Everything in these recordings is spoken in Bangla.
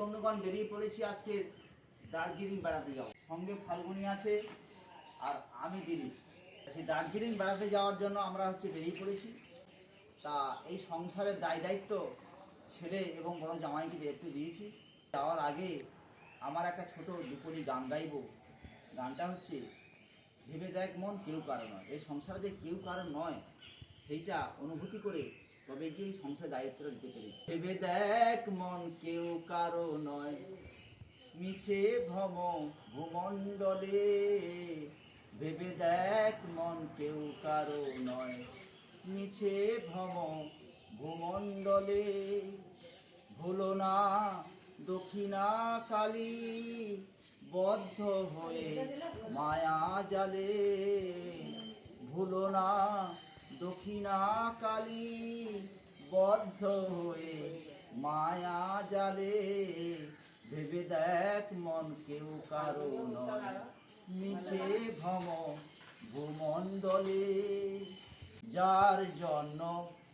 বন্ধুগণ, বেরিয়ে পড়েছি আজকে দার্জিলিং বেড়াতে যাব সঙ্গে ফাল্গুনি আছে আর আমি দিলীপ সেই দার্জিলিং বেড়াতে যাওয়ার জন্য আমরা হচ্ছে বেরিয়ে পড়েছি। তা এই সংসারের দায় দায়িত্ব ছেলে এবং বড় জামাইকে একটু দিয়েছি। যাওয়ার আগে আমার একটা ছোট দুপুরি গান গাইব। গানটা হচ্ছে, ভেবে দেখ মন কেউ কারও নয়। এই সংসারে যে কেউ কারও নয়, সেইটা অনুভূতি করে তবে গিয়ে সংসার দায়িত্বটা দিতে পেরেছি। ভেবে দেখ মন কেউ কারও নয়। মিছে ভ্রম ভূমণ্ডলে। ভেবে দেখ মন কেউ কারও নয়। মিছে ভ্রম ভূমণ্ডলে। ভুলো না দক্ষিণা কালী। বদ্ধ হয়ে মায়া জালে। ভুলো না দক্ষিণা কালী বদ্ধ হয়ে মায়া জালে ভেবে দেখ মন কেউ কারও নয়। মিছে ভ্রম ভূমণ্ডলে যার জন্য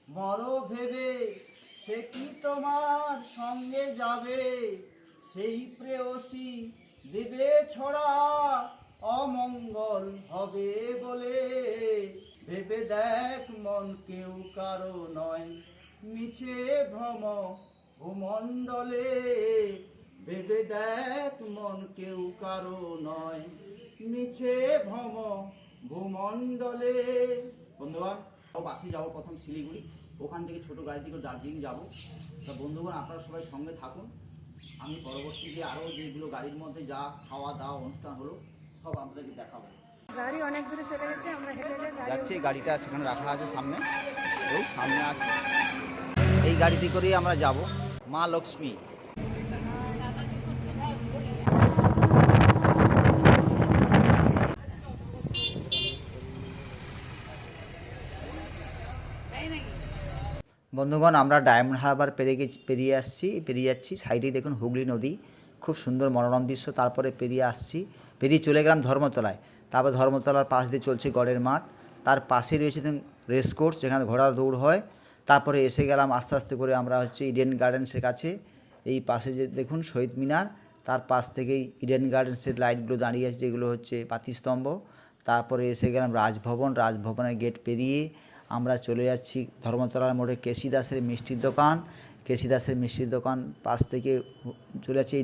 মর ভেবে সে কি তোমার সঙ্গে যাবে? সেই প্রেয়সী দেবে ছড়া অমঙ্গল হবে বলে ভেবে দেখ মন কেউ কারও নয়। মিছে ভ্রম ভূমণ্ডলে ভেবে দেখ মন কেউ কারও নয়। মিছে ভ্রম ভূমণ্ডলে ও বাসে যাব প্রথম শিলিগুড়ি। ওখান থেকে ছোট গাড়ি থেকে দার্জিলিং যাব। তা বন্ধুগণ আপনারা সবাই সঙ্গে থাকুন। আমি পরবর্তী যে আরও যেগুলো গাড়ির মধ্যে যা খাওয়া দাওয়া অনুষ্ঠান হলো, সব আপনাদেরকে দেখাবো। গাড়ি অনেক দূরে চলে গেছে আমরা হেঁটে হেঁটে যাচ্ছে গাড়িটা সেখানে রাখা আছে সামনে। ওই সামনে আছে। এই গাড়িতে করেই আমরা যাব। মা লক্ষ্মী। বন্ধুগণ আমরা ডায়মন্ড হারবার পেরিয়ে গেছি পেরিয়ে আসছি পেরিয়ে যাচ্ছি সাইডেই দেখুন হুগলি নদী। খুব সুন্দর মনোরম দৃশ্য তারপরে পেরিয়ে আসছি। পেরিয়ে চলে গেলাম ধর্মতলায়। তারপর ধর্মতলার পাশ দিয়ে চলছে গড়ের মাঠ। তার পাশে রয়েছে রেস কোর্স, যেখানে ঘোড়ার দৌড় হয়। তারপরে এসে গেলাম আস্তে আস্তে করে আমরা হচ্ছে ইডেন গার্ডেন্সের কাছে। এই পাশে যে দেখুন শহীদ মিনার, তার পাশ থেকেই ইডেন গার্ডেন্সের লাইটগুলো দাঁড়িয়ে আছে, যেগুলো হচ্ছে পাতিস্তম্ভ তারপরে এসে গেলাম রাজভবন, রাজভবনের গেট পেরিয়ে আমরা চলে যাচ্ছি ধর্মতলার মোড়ে কেসি দাসের মিষ্টির দোকান। কেসি দাসের মিষ্টির দোকান পাশ থেকে চলে যাচ্ছি।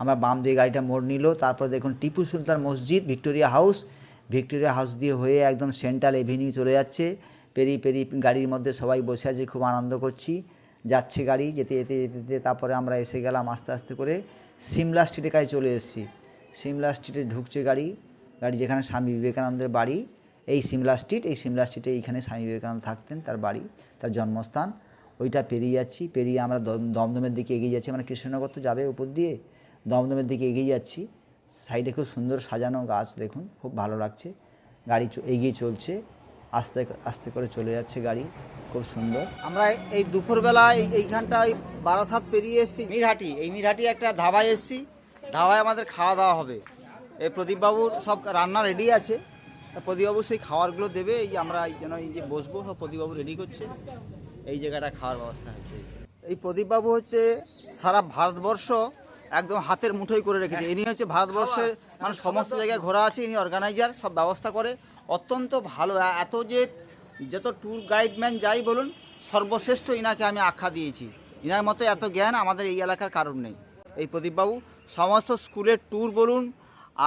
আমরা বাম দিয়ে গাড়িটা মোড় নিল। তারপর দেখুন টিপু সুলতান মসজিদ, ভিক্টোরিয়া হাউস। ভিক্টোরিয়া হাউস দিয়ে হয়ে একদম সেন্ট্রাল এভিনিউ চলে যাচ্ছে। পেরিয়ে পেরিয়ে গাড়ির মধ্যে সবাই বসে আছে, খুব আনন্দ করছি। যাচ্ছে গাড়ি, যেতে যেতে যেতে যেতে তারপরে আমরা এসে গেলাম আস্তে আস্তে করে সিমলা স্ট্রিটের কাছে চলে এসেছি। সিমলা স্ট্রিটে ঢুকছে গাড়ি গাড়ি যেখানে স্বামী বিবেকানন্দের বাড়ি, এই সিমলা স্ট্রিট, এই সিমলা স্ট্রিটে এইখানে স্বামী বিবেকানন্দ থাকতেন, তার বাড়ি, তার জন্মস্থান। ওইটা পেরিয়ে যাচ্ছি, পেরিয়ে আমরা দম- দমদমের দিকে এগিয়ে যাচ্ছি। মানে কৃষ্ণনগর তো যাবে উপর দিয়ে, দমদমের দিকে এগিয়ে যাচ্ছি। সাইডে খুব সুন্দর সাজানো গাছ দেখুন, খুব ভালো লাগছে। গাড়ি এগিয়ে চলছে, আস্তে আস্তে করে চলে যাচ্ছে গাড়ি, খুব সুন্দর। আমরা এই দুপুরবেলা এই- এইখানটায় বারাসাত পেরিয়ে এসেছি মিরহাটি এই মিরহাটি একটা ধাবায় এসেছি, ধাবায় আমাদের খাওয়া দাওয়া হবে। এই প্রদীপবাবুর সব রান্না রেডি আছে। প্রদীপবাবু সেই খাওয়ারগুলো দেবে, এই আমরা এই যেন এই যে বসবো, সব প্রদীপবাবু রেডি করছে। এই জায়গাটা খাওয়ার ব্যবস্থা হচ্ছে এই প্রদীপবাবু হচ্ছে সারা ভারতবর্ষ একদম হাতের মুঠোই করে রেখেছে। ইনি হচ্ছে ভারতবর্ষের মানে সমস্ত জায়গায় ঘোরা আছে ইনি অর্গানাইজার সব ব্যবস্থা করে। অত্যন্ত ভালো। এত যে যত ট্যুর গাইডম্যান যাই বলুন সর্বশ্রেষ্ঠ ইনাকে আমি আখ্যা দিয়েছি। ইনার মতো এত জ্ঞান আমাদের এই এলাকার কারণ নেই। এই প্রদীপবাবু সমস্ত স্কুলের ট্যুর বলুন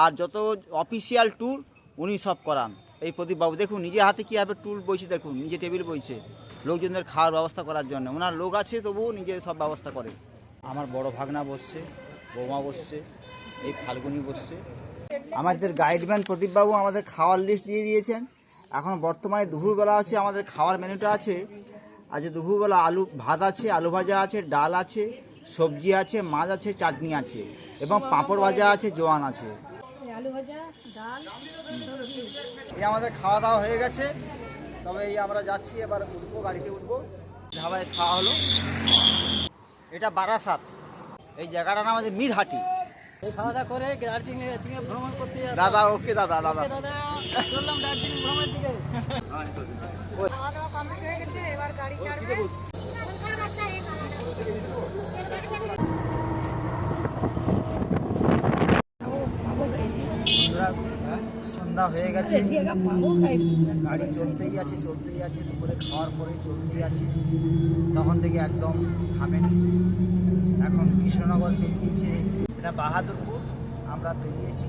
আর যত অফিসিয়াল ট্যুর উনি সব করান। এই প্রদীপবাবু দেখুন নিজে হাতে কীভাবে টুল বইছে দেখুন নিজে টেবিল বইছে লোকজনদের খাওয়ার ব্যবস্থা করার জন্য। ওনার লোক আছে তবুও নিজে সব ব্যবস্থা করে। আমার বড় ভাগনা বসছে। বৌমা বসছে এই ফাল্গুনি বসছে। আমাদের গাইডম্যান প্রদীপবাবু আমাদের খাওয়ার লিস্ট দিয়ে দিয়েছেন। এখন বর্তমানে দুপুরবেলা আছে আমাদের খাওয়ার মেনুটা আছে। আজ দুপুরবেলা আলু ভাত আছে আলু ভাজা আছে ডাল আছে সবজি আছে মাছ আছে চাটনি আছে এবং পাঁপড় ভাজা আছে জোয়ান আছে। এই আলু ভাজা ডাল এই আমাদের খাওয়া দাওয়া হয়ে গেছে। তবে এই আমরা যাচ্ছি এবার উঠবো গাড়িতে উঠবো। ধাবায় খাওয়া হলো। এটা বারাসাত। এই জায়গাটার নাম আছে মিরহাটি। এই খাওয়া দাওয়া করে ভ্রমণ করতে দাদা ওকে দাদা দাদা। দাদা সন্ধ্যা হয়ে গেছে। গাড়ি চলতেই আছে চলতেই আছে দুপুরে খাওয়ার পরে চলতেই আছে। তখন থেকে একদম থামেনি। এখন কৃষ্ণনগর পেরিয়েছে এটা বাহাদুরপুর। আমরা পেরিয়েছি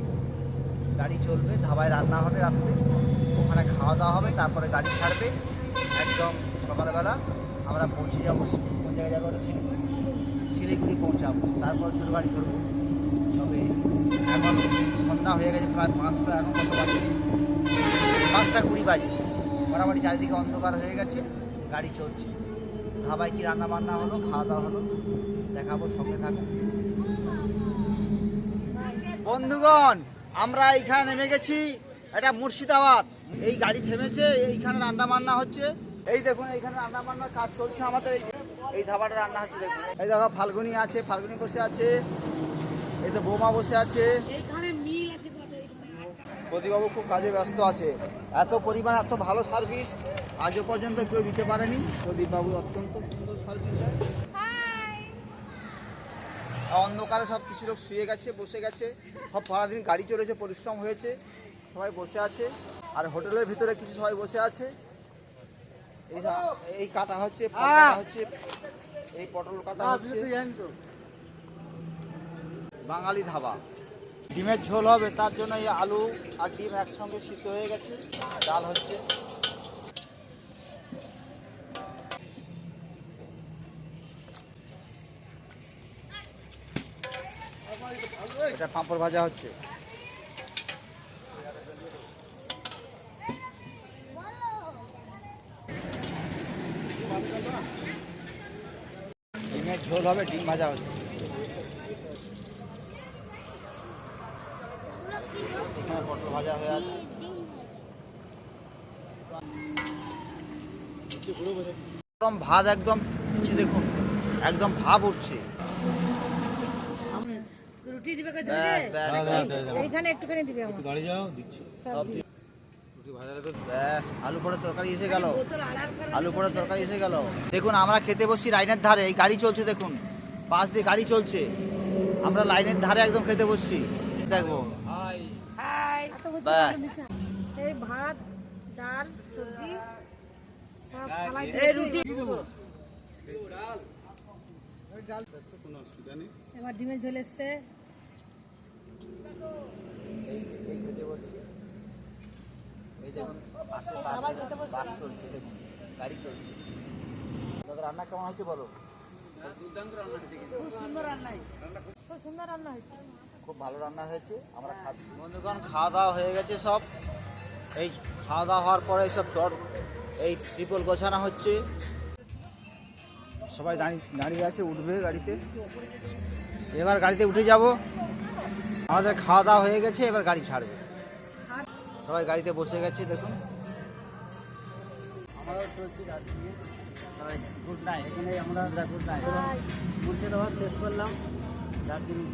গাড়ি চলবে ধাবায় রান্না হবে রাত্রে। ওখানে খাওয়া দাওয়া হবে তারপরে গাড়ি ছাড়বে। একদম সকালবেলা আমরা পৌঁছে যাব কোন জায়গায় যাব শিলিগুড়ি শিলিগুড়ি পৌঁছাবো। তারপর ছোটো গাড়ি ধরবো। তবে এখন সন্ধ্যা হয়ে গেছে, প্রায় পাঁচটা এখন কত বাজে পাঁচটা কুড়ি বাজে। মোটামুটি চারিদিকে অন্ধকার হয়ে গেছে, গাড়ি চলছে। ধাবায় কি রান্না বান্না হলো, খাওয়া দাওয়া হলো, দেখাবো, সঙ্গে থাকুন। বন্ধুগণ, আমরা এইখানে নেমে গেছি, এটা মুর্শিদাবাদ। এই গাড়ি থেমেছে, এইখানে রান্না বান্না হচ্ছে। এই দেখুন, এইখানে রান্না বান্নার কাজ চলছে আমাদের। এই এই ধাবাটা রান্না হচ্ছে, দেখুন। এই দেখো, ফাল্গুনি আছে, ফাল্গুনি বসে আছে। এই তো বৌমা বসে আছে। প্রদীপবাবু খুব কাজে ব্যস্ত আছে। এত পরিমাণ এত ভালো সার্ভিস আজও পর্যন্ত কেউ দিতে পারেনি। প্রদীপবাবু অত্যন্ত সুন্দর সার্ভিস দেয় অন্ধকারে সব কিছু লোক শুয়ে গেছে বসে গেছে। সব সারাদিন গাড়ি চলেছে পরিশ্রম হয়েছে। সবাই বসে আছে। আর হোটেলের ভিতরে কিছু সবাই বসে আছে। এই এই কাটা হচ্ছে হচ্ছে এই পটল কাটা হচ্ছে। বাঙালি ধাবা। ডিমের ঝোল হবে, তার জন্য এই আলু আর ডিম একসঙ্গে সিদ্ধ হয়ে গেছে, ডাল হচ্ছে। এটা পাঁপড় ভাজা হচ্ছে। ডিমের ঝোল হবে, ডিম ভাজা হচ্ছে। এখানে পটল ভাজা হয়ে আছে। গরম ভাত একদম দেখুন একদম ভাব উঠছে। রুটি দিবে ব্যাস, ব্যাস, ব্যাস, এইখানে একটুখানি দিবে আমার। গাড়ি যাও দিচ্ছি। সব দিবে। ব্যাস আলু পড়ে তরকারি এসে গেল। আলু পড়ে তরকারি এসে গেল। দেখুন আমরা খেতে বসছি লাইনের ধারে এই গাড়ি চলছে দেখুন। পাশ দিয়ে গাড়ি চলছে। আমরা লাইনের ধারে একদম খেতে বসছি। দেখব। এই ভাত ডাল সবজি সব খালাই এই রুটি। কোনো অসুবিধা নেই এবার ডিমের ঝোল এসছে। এই দেখুন পাশে বাস চলছে গাড়ি চলছে। দাদা রান্না কেমন হয়েছে বলো? খুব সুন্দর রান্না হয়েছে। খুব সুন্দর রান্না হয়েছে। খুব ভালো রান্না হয়েছে আমরা খাচ্ছি। বন্ধুগণ খাওয়া দাওয়া হয়ে গেছে সব। এই খাওয়া দাওয়া হওয়ার পরে সব চট এই ট্রিপল গোছানো হচ্ছে। সবাই দাঁড়িয়ে দাঁড়িয়ে আছে উঠবে গাড়িতে। এবার গাড়িতে উঠে যাব। আমাদের খাওয়া দাওয়া হয়ে গেছে এবার গাড়ি ছাড়বে। সবাই গাড়িতে বসে গেছে দেখুন। আমরাও চলছি গুড নাইট এখানে আমরা গুড নাইট মুর্শিদাবাদ শেষ করলাম। দার্জিলিং